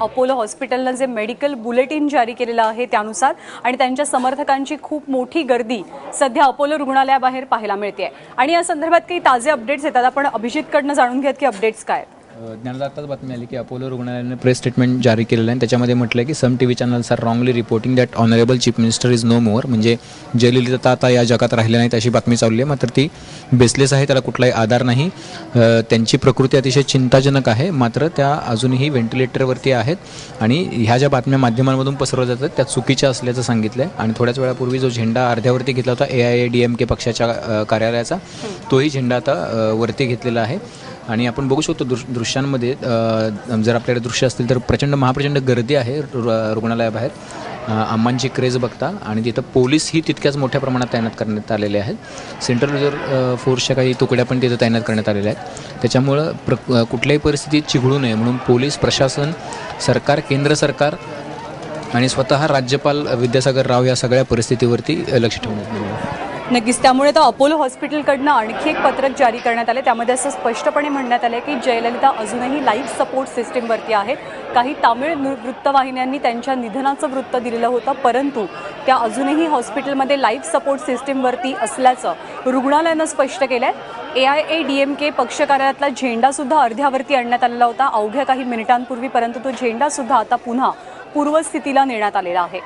Apollo हॉस्पिटलनं जे medical bulletin जारी केलेलं आहे त्यानुसार आणि त्यांच्या समर्थकांची खूप मोठी गर्दी सध्या अपोलो रुग्णालयाबाहेर पाहायला मिळते आणि या संदर्भात काही ताजे अपडेट्स येतात. आपण अभिजितकडनं जाणून घेत की अपडेट्स काय आहेत. ज्ञानाला आत्ताच बातमी आली की अपोलो रुग्णालयाने प्रेस स्टेटमेंट जारी केलेलं आहे. आणि त्याच्यामध्ये म्हटलं आहे की some T V channels are wrongly reporting that honourable chief minister is no more म्हणजे जयललिता आता या जगात राहिल्या नाहीत अशी बातमी चालली आहे. मात्र ती बेसलेस आहे त्याला कुठलाही आधार नाही. त्यांची प्रकृती अतिशय चिंताजनक आहे. मात्र त्या अजूनही व्हेंटिलेटरवरती आहेत. आणि ह्या ज्या बातम्या माध्यमांमधून पसरवल्या जातात त्या चुकीच्या असल्याचं सांगितलं आहे आणि थोड्याच वेळापूर्वी जो झेंडा अर्ध्यावरती घेतला होता A I A D M K पक्षाच्या कार्यालयाचा तोही झेंडा आता वरती घेतलेला आहे. आणि आपण बघू शकतो दृ दृश्यांमध्ये जर आपल्याकडे दृश्य असतील तर प्रचंड महाप्रचंड गर्दी आहे रु- रुग्णालयाबाहेर. अ, अम्मांची क्रेज बघता आणि तिथं पोलीसही तितक्याच मोठ्या प्रमाणात तैनात करण्यात आलेले आहेत. सेंट्रल रिझर्व्ह फोर्सच्या काही तुकड्या पण तिथं तैनात करण्यात आलेल्या आहेत. त्याच्यामुळं प्र कुठल्याही परिस्थितीत चिघळू नये. म्हणून पोलीस प्रशासन सरकार केंद्र सरकार आणि स्वतः राज्यपाल विद्यासागर राव या सगळ्या परिस्थितीवरती लक्ष ठेवण्यात आलेलं आहे नक्कीच. त्यामुळे तर अपोलो हॉस्पिटलकडनं आणखी एक पत्रक जारी करण्यात आले. त्यामध्ये असं स्पष्टपणे म्हणण्यात आलं की जयललिता अजूनही लाईफ सपोर्ट सिस्टीमवरती आहेत काही तामिळ वृत्तवाहिन्यांनी त्यांच्या निधनाचं वृत्त दिलेलं होतं परंतु त्या अजूनही हॉस्पिटलमध्ये लाईफ सपोर्ट सिस्टीमवरती असल्याचं रुग्णालयानं स्पष्ट केलं आहे A I A D M K पक्ष कार्यालयातला झेंडासुद्धा अर्ध्यावरती आणण्यात आलेला होता. अवघ्या काही मिनिटांपूर्वी परंतु तो झेंडासुद्धा आता पुन्हा पूर्वस्थितीला नेण्यात आलेला आहे.